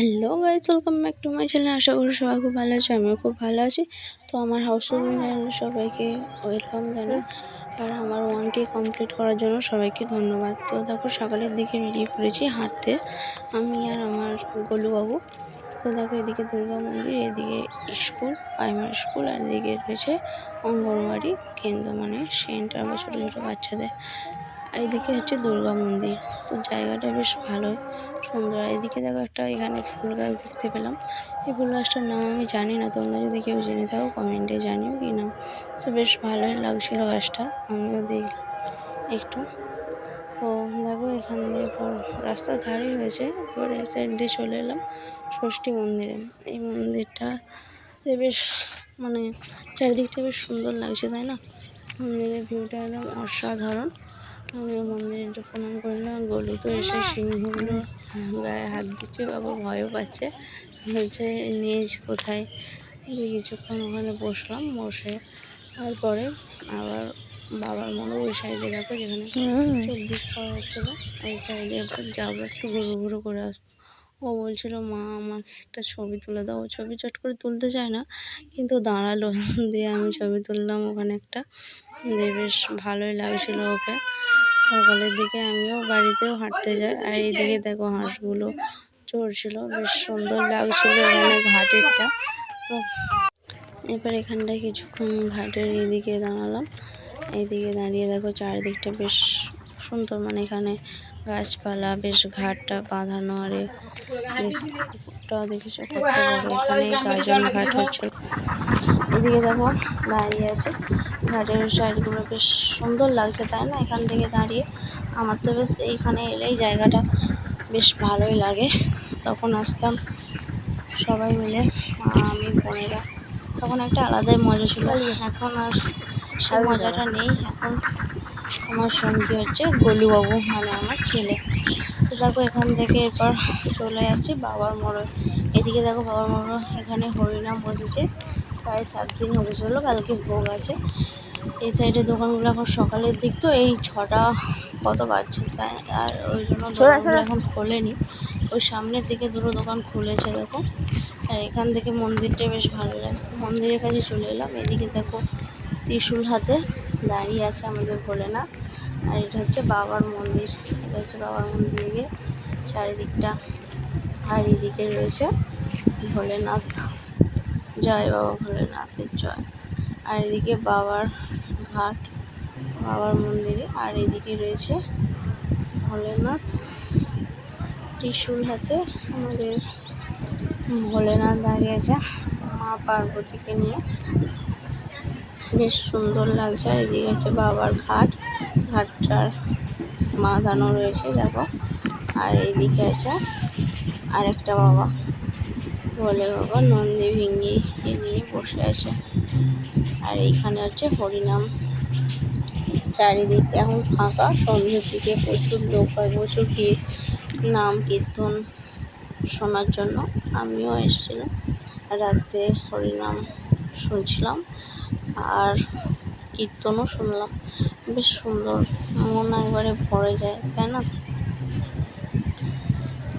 Hello guys welcome back to my channel আশা করি সবাই খুব ভালো আছে, আমিও খুব ভালো আছি। তো আমার হাউস সবাইকে ওয়েলকাম জানাই। আর আমার ওয়ান কে কমপ্লিট করার জন্য সবাইকে ধন্যবাদ। তো দেখো, সকালের দিকে বেরিয়ে পড়েছি হাঁটতে। আমি আর আমার গোলুবাবু। তো দেখো, এদিকে দুর্গা মন্দির, এদিকে স্কুল প্রাইমারি স্কুল আর এদিকে রয়েছে অঙ্গনবাড়ি কেন্দ্র মানে সেন্টার বা ছোটো ছোটো বাচ্চাদের। আর এদিকে হচ্ছে দুর্গা মন্দির। তো জায়গাটা বেশ ভালোই। সুন্দর এদিকে দেখো একটা এখানে ফুল গাছ দেখতে পেলাম। এই ফুল গাছটার নাম আমি জানি না, তোমরা যদি কেউ জেনে থাকো কমেন্টে জানিও কি নাম তো বেশ ভালোই লাগছিল গাছটা, আমিও দেখলাম একটু। তো দেখো এখান দিয়ে রাস্তার ধারেই হয়েছে এক সাইড দিয়ে চলে এলাম ষষ্ঠী মন্দিরে। এই মন্দিরটা বেশ মানে চারিদিকটা বেশ সুন্দর লাগছে, তাই না? মন্দিরের ভিউটা একদম অসাধারণ। আমি মন্দিরে প্রণাম করলাম, গলু তো এসে সিংহগুলো গায়ে হাত দিচ্ছে বাবা ভয়ও পাচ্ছে। বলছে, নিয়েছ কোথায়? কিছুক্ষণ ওখানে বসলাম, বসে তারপরে আবার বাবার মনে ওই সাইডে দেখো, যেখানে চব্বিশ করা হচ্ছিল ওই সাইডে একবার যাব, একটু ঘুরো ঘুরো করে আসব। ও বলছিল, মা, আমাকে একটা ছবি তুলে দাও। ছবি চট করে তুলতে চায় না, কিন্তু দাঁড়াল। দিয়ে আমি ছবি তুললাম ওখানে একটা। দিয়ে বেশ ভালোই লাগছিল ওকে। সকালের দিকে আমিও বাড়িতেও হাঁটতে যাই। আর এইদিকে দেখো হাঁসগুলো চড়ছিল, বেশ সুন্দর লাগছিল এখানে ঘাটেরটা। তো এবার এখানটায় কিছুক্ষণ ঘাটের এইদিকে দাঁড়ালাম। এইদিকে দাঁড়িয়ে দেখো চারিদিকটা বেশ সুন্দর মানে এখানে গাছপালা, বেশ ঘাটটা বাঁধানো, আর বেশ দেখেছ কত বড় এখানে গাজন ঘাট হচ্ছে এদিকে দেখো দাঁড়িয়ে আছে। ঘাটের সাইডগুলো বেশ সুন্দর লাগছে, তাই না? এখান থেকে দাঁড়িয়ে আমার তো বেশ এইখানে এলেই জায়গাটা বেশ ভালোই লাগে। তখন আসতাম সবাই মিলে, আমি, বোনেরা। তখন একটা আলাদাই মজা ছিল। এখন আর সে মজাটা নেই। এখন আমার সঙ্গী হচ্ছে গোলুবাবু মানে আমার ছেলে। তো দেখো এখান থেকে এরপর চলে যাচ্ছি বাবার মোড়ে। এদিকে দেখো বাবার মোড় এখানে হরিনাম বসেছে। প্রায় সাত দিন হতে চলল কালকে ভোগ আছে। এই সাইডে দোকানগুলো এখন সকালের দিক তো এই ছটা কত বাজছে তাই আর ওই জন্য দোকানগুলো এখন খোলেনি। ওই সামনের দিকে দুটো দোকান খুলেছে দেখো। আর এখান থেকে মন্দিরটা বেশ ভালো লাগে। মন্দিরের কাছে চলে এলাম। এদিকে দেখো ত্রিশুল হাতে দাঁড়িয়ে আছে আমাদের ভোলেনাথ। আর এটা হচ্ছে বাবার মন্দির। এটা হচ্ছে বাবার মন্দিরে চারিদিকটা আর এদিকে রয়েছে ভোলেনাথ। জয় বাবা ভোলেনাথের জয়। আর এদিকে বাবার ঘাট, বাবার মন্দিরে। আর এদিকে রয়েছে ভোলেনাথ। ত্রিশূল হাতে আমাদের ভোলেনাথ দাঁড়িয়েছে মা পার্বতীকে নিয়ে। বেশ সুন্দর লাগছে আর এদিকে হচ্ছে বাবার ঘাট, ঘাটটার বাঁধানো রয়েছে, দেখো। আর এইদিকে আছে আরেকটা বাবা, বলে বাবা নন্দী ভিঙ্গি নিয়ে বসে আছে। আর এইখানে হচ্ছে হরিনাম চারিদিকে এখন ফাঁকা, সন্ধ্যের দিকে প্রচুর লোক হয়, প্রচুর ভিড়, নাম কীর্তন শোনার জন্য। আমিও এসেছিলাম, রাতে হরিনাম শুনছিলাম। আর কীর্তনও শুনলাম। বেশ সুন্দর, মন একবারে ভরে যায়, তাই না?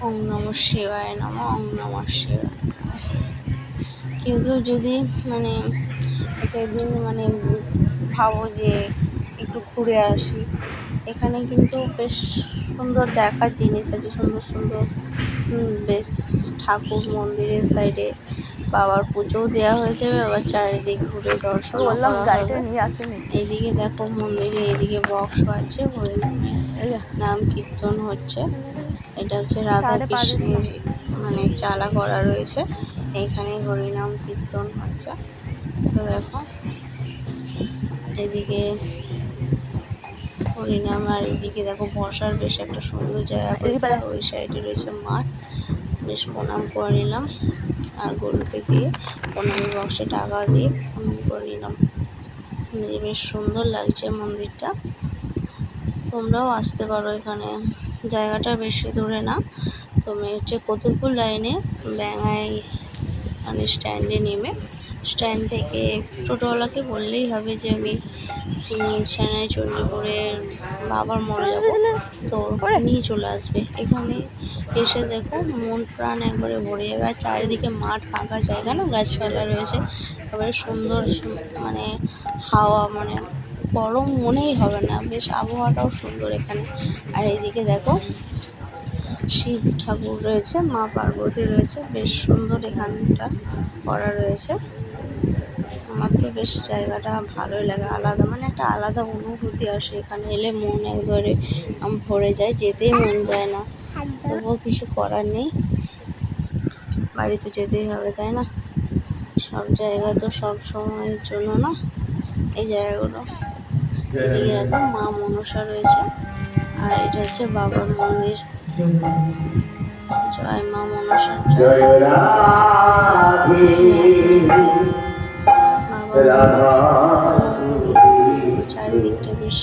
ওম নম শিবায় নম, ওম নম শিবায় কেউ কেউ যদি মানে এক একদিন মানে ভাবো যে একটু ঘুরে আসি, এখানে কিন্তু বেশ সুন্দর দেখার জিনিস আছে, সুন্দর সুন্দর বেশ ঠাকুর মন্দিরের সাইডে বাবার পুজোও দেওয়া হয়ে যাবে আবার চারিদিক ঘুরে দর্শন করলাম গাড়িটা নিয়ে আসেন। এইদিকে দেখো মন্দিরে এইদিকে বক্স আছে নাম কীর্তন হচ্ছে। এটা হচ্ছে রাধা কৃষ্ণের মানে চালা করা রয়েছে। এখানে হরিনাম কীর্তন হচ্ছে। তো দেখো এদিকে হরিনাম আর এদিকে দেখো বসার বেশ একটা সুন্দর জায়গা ওই সাইডে রয়েছে মাঠ। বেশ প্রণাম করে নিলাম। আর গরুকে দিয়ে প্রণামী বক্সে টাকা দিয়ে প্রণাম করে নিলাম। বেশ সুন্দর লাগছে মন্দিরটা। তোমরাও আসতে পারো এখানে। জায়গাটা বেশি দূরে না। তুমি হচ্ছে কতুলপুর লাইনে ব্যাঙাই এখানে স্ট্যান্ডে নেমে স্ট্যান্ড থেকে টোটোওয়ালাকে বললেই হবে যে আমি সেনাই চণ্ডীপুরের বাবার মরে যাব। তো নিয়ে চলে আসবে। এখানে এসে দেখো মন প্রাণ একবারে ভরে যাবে। আর চারিদিকে মাঠ ফাঁকা জায়গা না গাছপালা রয়েছে। এবারে সুন্দর মানে হাওয়া মানে গরম মনেই হবে না। বেশ আবহাওয়াটাও সুন্দর এখানে। আর এইদিকে দেখো শিব ঠাকুর রয়েছে, মা পার্বতী রয়েছে, বেশ সুন্দর এখানটা করা রয়েছে। আমার তো বেশ জায়গাটা ভালোই লাগে, আলাদা মানে একটা আলাদা অনুভূতি আসে এখানে এলে মন একবারে ভরে যায়, যেতেই মন যায় না। তবুও কিছু করার নেই। বাড়িতে যেতেই হবে, তাই না? সব জায়গা তো সব সময়ের জন্য না, এই জায়গাগুলো। এদিকে একটা মা মনসা রয়েছে, আর এটা হচ্ছে বাবার মন্দির। জয় মা মনসা জয় চারিদিকটা বেশ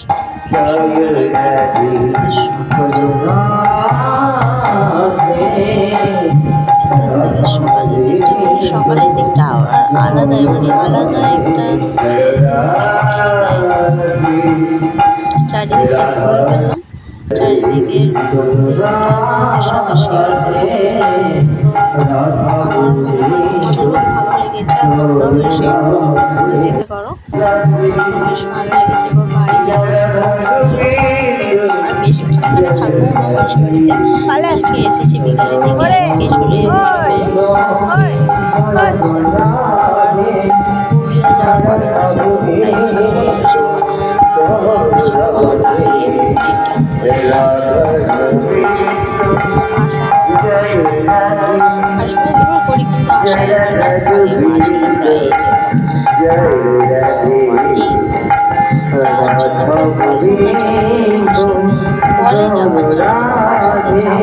সকালের দিকটা সকালের দিকটা আবার আলাদাই মানে আলাদা একটা চারিদিকটা ঘুরে গেলাম হয় তোমাদেরও ভালো লেগেছে বেশ ভালো লেগেছে এবার বাড়ি যাওয়ার আর বেশি এখানে থাকব বাড়িতে কালকে এসেছি বিকালের দিকে আজকে চলে যাব সকালে যাওয়ার কথা ফ্লাইটটা আসা আসব ভেবে করি কিন্তু না আগে মা ছিল প্রায় যাওয়ার জন্য বলে যাওয়ার জন্য কার সাথে যাব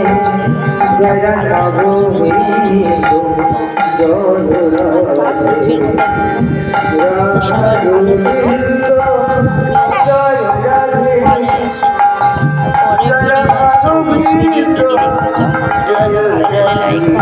সবাই ভালো থেকো ভালো ভিডিওটি কি দেখতে চাও লাইক